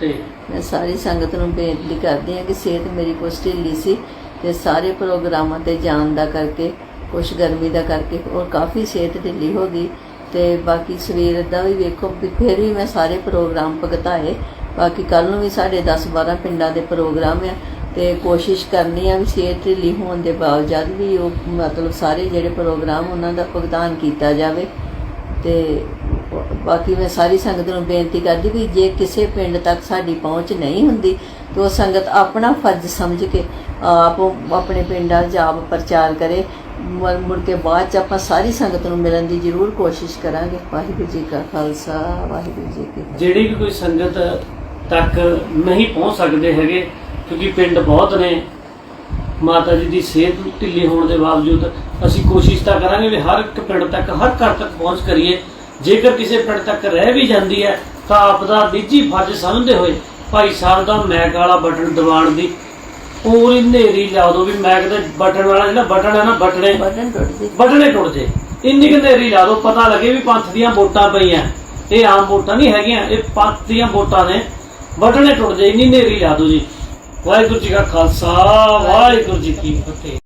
ਤੇ ਮੈਂ ਸਾਰੀ ਸੰਗਤ ਨੂੰ ਬੇਨਤੀ ਕਰਦੀ ਹਾਂ ਕਿ ਸਿਹਤ ਮੇਰੀ ਕੁਛ ਢਿੱਲੀ ਸੀ ਤੇ ਸਾਰੇ ਪ੍ਰੋਗਰਾਮਾਂ ਤੇ ਜਾਣ ਦਾ ਕਰਕੇ, ਕੁਛ ਗਰਮੀ ਦਾ ਕਰਕੇ ਔਰ ਕਾਫੀ ਸਿਹਤ ਢਿੱਲੀ ਹੋ ਗਈ ਤੇ ਬਾਕੀ ਸਵੇਰ ਦਾ ਵੀ ਵੇਖੋ ਫਿਰ ਵੀ ਮੈਂ ਸਾਰੇ ਪ੍ਰੋਗਰਾਮ ਭੁਗਤਾਏ। ਬਾਕੀ ਕੱਲ ਨੂੰ ਵੀ ਸਾਡੇ 10 12 ਪਿੰਡਾਂ ਦੇ ਪ੍ਰੋਗਰਾਮ ਆ ਤੇ ਕੋਸ਼ਿਸ਼ ਕਰਨੀ ਆ ਵੀ ਸਿਹਤ ਢਿੱਲੀ ਹੋਣ ਦੇ ਬਾਵਜੂਦ ਵੀ ਉਹ ਮਤਲਬ ਸਾਰੇ ਜਿਹੜੇ ਪ੍ਰੋਗਰਾਮ ਉਹਨਾਂ ਦਾ ਭੁਗਤਾਨ ਕੀਤਾ ਜਾਵੇ ਤੇ ਬਾਕੀ ਮੈਂ ਸਾਰੀ ਸੰਗਤ ਨੂੰ ਬੇਨਤੀ ਕਰਦੀ ਵੀ ਜੇ ਕਿਸੇ ਪਿੰਡ ਤੱਕ ਸਾਡੀ ਪਹੁੰਚ ਨਹੀਂ ਹੁੰਦੀ, ਤਾਂ ਉਹ ਸੰਗਤ ਆਪਣਾ ਫਰਜ਼ ਸਮਝ ਕੇ ਆਪ ਆਪਣੇ ਪਿੰਡਾਂ ਜਾਬ ਪ੍ਰਚਾਰ ਕਰੇ। ਮੁੜ ਕੇ ਬਾਅਦ ਚ ਆਪਾਂ ਸਾਰੀ ਸੰਗਤ ਨੂੰ ਮਿਲਣ ਦੀ ਜ਼ਰੂਰ ਕੋਸ਼ਿਸ਼ ਕਰਾਂਗੇ। ਵਾਹਿਗੁਰੂ ਜੀ ਕਾ ਖਾਲਸਾ, ਵਾਹਿਗੁਰੂ ਜੀ ਕੀ ਫਤਿਹ। ਜਿਹੜੀ ਵੀ ਕੋਈ ਸੰਗਤ ਤੱਕ ਨਹੀਂ ਪਹੁੰਚ ਸਕਦੇ ਹੈਗੇ, ਕਿਉਂਕਿ ਪਿੰਡ ਬਹੁਤ ਨੇ, ਮਾਤਾ ਜੀ ਦੀ ਸਿਹਤ ਢਿੱਲੀ ਹੋਣ ਦੇ ਬਾਵਜੂਦ ਅਸੀਂ ਕੋਸ਼ਿਸ਼ ਤਾਂ ਕਰਾਂਗੇ ਵੀ ਹਰ ਇੱਕ ਪਿੰਡ ਤੱਕ, ਹਰ ਘਰ ਤੱਕ ਪਹੁੰਚ ਕਰੀਏ। ਜੇਕਰ ਕਿਸੇ ਪਿੰਡ ਤੱਕ ਰਹਿ ਵੀ ਜਾਂਦੀ ਹੈ ਤਾਂ ਆਪ ਦਾ ਨਿੱਜੀ ਫਰਜ਼ ਸਮਝਦੇ ਹੋਏ ਭਾਈ ਸਾਹਿਬ ਦਾ ਮੈਕ ਵਾਲਾ ਬਟਨ ਦਬਾਉਣ ਦੀ ਪੂਰੀ ਨੇਰੀ ਲਾ ਦਿਓ ਵੀ ਮੈਕ ਦੇ ਬਟਨ ਵਾਲਾ ਜਿਹੜਾ ਬਟਨ ਹੈ ਨਾ ਬਟਨੇ। ਬਟਨ ਟੁੱਟ ਜੀ। ਬਟਨੇ ਟੁੱਟ ਜੇ। ਇੰਨੀ ਕੁ ਹਨੇਰੀ ਲਾ ਦਿਓ ਪਤਾ ਲੱਗੇ ਵੀ ਪੰਥ ਦੀਆਂ ਵੋਟਾਂ ਪਈਆਂ। ਇਹ ਆਮ ਵੋਟਾਂ ਨਹੀਂ ਹੈਗੀਆਂ ਇਹ ਪੰਥ ਦੀਆਂ ਵੋਟਾਂ ਨੇ। ਬਟਨੇ ਟੁੱਟ ਜੇ ਇੰਨੀ ਹਨੇਰੀ ਲਾ ਦਿਓ ਜੀ। ਵਾਹਿਗੁਰੂ ਜੀ ਕਾ ਖਾਲਸਾ ਵਾਹਿਗੁਰੂ ਜੀ ਕੀ ਫਤਿਹ।